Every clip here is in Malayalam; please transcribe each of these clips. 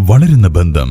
വളരുന്ന ബന്ധം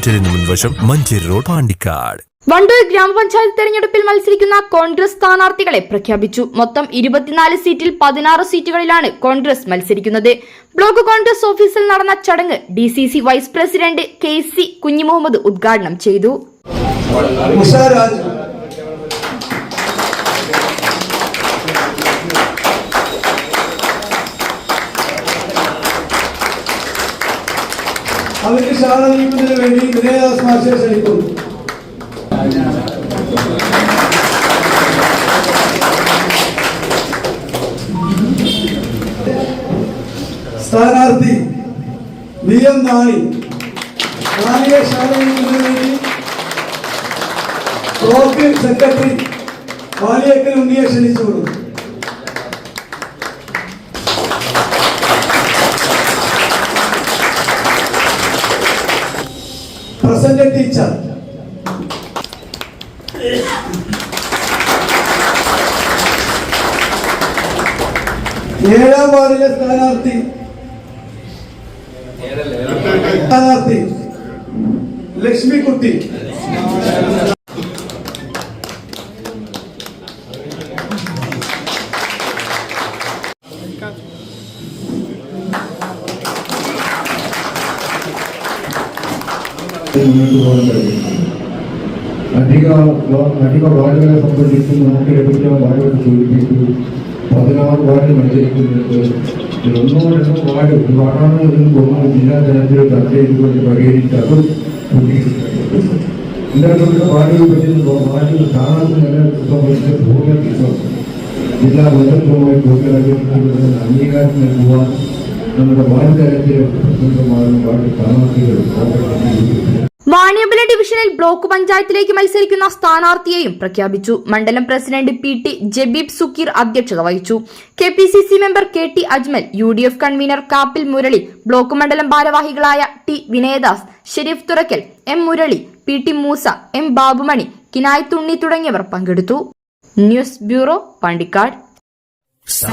ഹോസ്പിറ്റലിന് മുൻവശം മഞ്ചേരി റോഡ് പാണ്ടിക്കാട്. വണ്ടൂർ ഗ്രാമപഞ്ചായത്ത് തെരഞ്ഞെടുപ്പിൽ മത്സരിക്കുന്ന കോൺഗ്രസ് സ്ഥാനാർത്ഥികളെ പ്രഖ്യാപിച്ചു. മൊത്തം ഇരുപത്തിനാല് സീറ്റിൽ പതിനാറ് സീറ്റുകളിലാണ് കോൺഗ്രസ് മത്സരിക്കുന്നത്. ബ്ലോക്ക് കോൺഗ്രസ് ഓഫീസിൽ നടന്ന ചടങ്ങ് D C C vice president K C Kunhimuhammed ഉദ്ഘാടനം ചെയ്തു. അവർക്ക് ശാല നീക്കുന്നതിന് വേണ്ടി വിനയദാസ് മാഷെ ക്ഷണിക്കുന്നു. സ്ഥാനാർത്ഥി വി എം നാണി. നാണിയെ ശാല വേണ്ടി ബ്ലോക്ക് സെക്രട്ടറി വാലിയേക്കൽ ഉണ്ണിയെ ക്ഷണിച്ചു കൊടുക്കും പ്രസന്റ് ടീച്ചർ. ഏഴാം വാർഡിലെ സ്ഥാനാർത്ഥി. സ്ഥാനാർത്ഥി. ലക്ഷ്മിക്കുട്ടി. అధిక అధిక వార్డులకు సంబంధించి మనకి ప్రభుత్వం వార్డులకు చూపించి పదనాలుగు వార్డులు మంచి రెండు వందల వార్డు వాటాను బొమ్మలు జిల్లా తరగతిలో పరిచయించుకొని పరిగణించారు ఇంతకుముందు వార్డు వార్డు స్థానాలు నెలకొల్పే భూములు తీసుకొస్తారు జిల్లా మొదటి భూమి భూములు అంగీకారం നമ്മുടെ വാണിയമ്പല ഡിവിഷനിൽ ബ്ലോക്ക് പഞ്ചായത്തിലേക്ക് മത്സരിക്കുന്ന സ്ഥാനാർത്ഥിയെയും പ്രഖ്യാപിച്ചു. മണ്ഡലം president P T Jabeeb Sukkeer അധ്യക്ഷത വഹിച്ചു. K P C C member K T Ajmal U D F convener Kappil Murali block മണ്ഡലം ഭാരവാഹികളായ T Vinayadas Shareef Thurakkal M Murali P T Moosa M Babumani കിനായ് തുണ്ണി തുടങ്ങിയവർ പങ്കെടുത്തു. News bureau Pandikkad. സാ